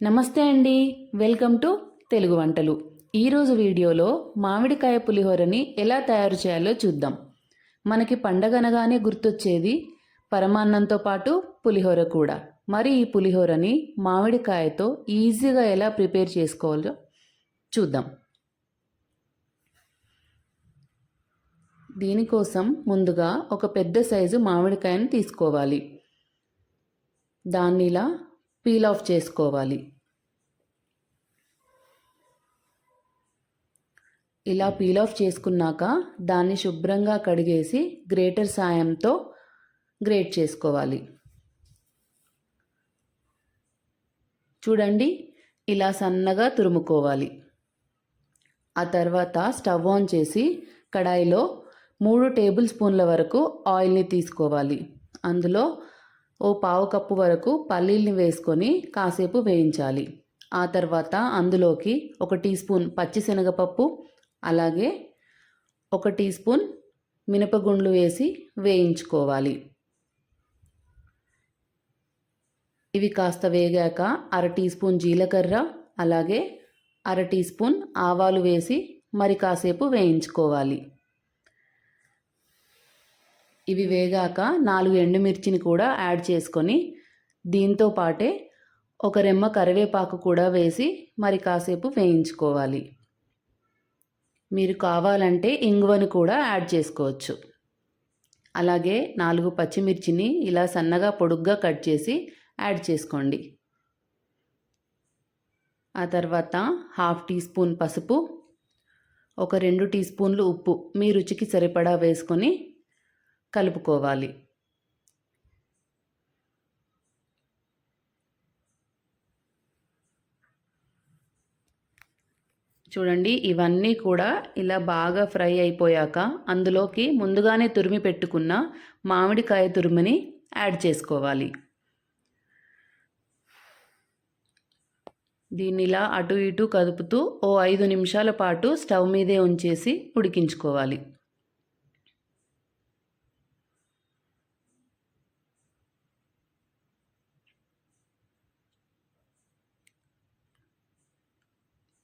నమస్తే అండి. Welcome to Telugu వంటలు. ఈరోజు వీడియోలో మామిడికాయ పులిహోరని ఎలా తయారు చేయాలో చూద్దాం. మనకి పండగనగానే గుర్తొచ్చేది పరమాన్నంతో పాటు పులిహోర కూడా. మరి ఈ పులిహోరని మామిడికాయతో ఈజీగా ఎలా ప్రిపేర్ చేసుకోవాలో చూద్దాం. దీనికోసం ముందుగా ఒక పెద్ద సైజు మామిడికాయను తీసుకోవాలి. దాన్ని ఇలా పీల్ ఆఫ్ చేసుకోవాలి. ఇలా పీల్ ఆఫ్ చేసుకున్నాక దాన్ని శుభ్రంగా కడిగేసి గ్రేటర్ సాయంతో గ్రేట్ చేసుకోవాలి. చూడండి ఇలా సన్నగా తురుముకోవాలి. ఆ తర్వాత స్టవ్ ఆన్ చేసి కడాయిలో మూడు టేబుల్ స్పూన్ల వరకు ఆయిల్ని తీసుకోవాలి. అందులో ఓ పావు కప్పు వరకు పల్లీల్ని వేసుకొని కాసేపు వేయించాలి. ఆ తర్వాత అందులోకి ఒక టీ స్పూన్ పచ్చిశనగపప్పు అలాగే ఒక టీ స్పూన్ మినపగుండ్లు వేసి వేయించుకోవాలి. ఇవి కాస్త వేగాక అర టీ స్పూన్ జీలకర్ర అలాగే అర టీ స్పూన్ ఆవాలు వేసి మరి కాసేపు వేయించుకోవాలి. ఇవి వేగాక నాలుగు ఎండుమిర్చిని కూడా యాడ్ చేసుకొని దీంతో పాటే ఒక రెమ్మ కరివేపాకు కూడా వేసి మరి కాసేపు వేయించుకోవాలి. మీరు కావాలంటే ఇంగువను కూడా యాడ్ చేసుకోవచ్చు. అలాగే నాలుగు పచ్చిమిర్చిని ఇలా సన్నగా పొడుగ్గా కట్ చేసి యాడ్ చేసుకోండి. ఆ తర్వాత హాఫ్ టీ స్పూన్ పసుపు ఒక రెండు టీ స్పూన్లు ఉప్పు మీ రుచికి సరిపడా వేసుకొని కలుపుకోవాలి. చూడండి ఇవన్నీ కూడా ఇలా బాగా ఫ్రై అయిపోయాక అందులోకి ముందుగానే తురిమి పెట్టుకున్న మామిడికాయ తురుముని యాడ్ చేసుకోవాలి. దీన్ని ఇలా అటు ఇటు కదుపుతూ ఓ ఐదు నిమిషాల పాటు స్టవ్ మీదే ఉంచేసి ఉడికించుకోవాలి.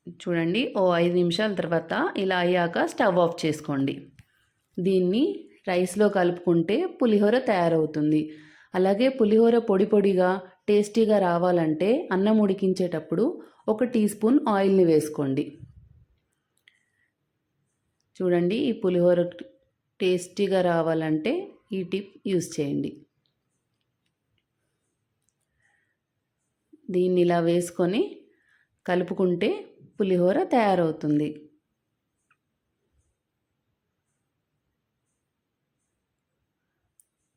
చూడండి ఓ ఐదు నిమిషాల తర్వాత ఇలా అయ్యాక స్టవ్ ఆఫ్ చేసుకోండి. దీన్ని రైస్లో కలుపుకుంటే పులిహోర తయారవుతుంది. అలాగే పులిహోర పొడి పొడిగా టేస్టీగా రావాలంటే అన్నం ఉడికించేటప్పుడు ఒక టీ స్పూన్ ఆయిల్ని వేసుకోండి. చూడండి ఈ పులిహోర టేస్టీగా రావాలంటే ఈ టిప్ యూస్ చేయండి. దీన్ని ఇలా వేసుకొని కలుపుకుంటే పులిహోర తయారవుతుంది.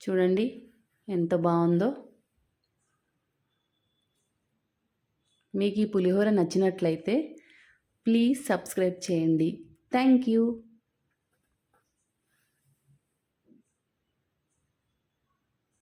చూడండి ఎంత బాగుందో. మీకు ఈ పులిహోర నచ్చినట్లయితే ప్లీజ్ సబ్స్క్రైబ్ చేయండి. Thank you.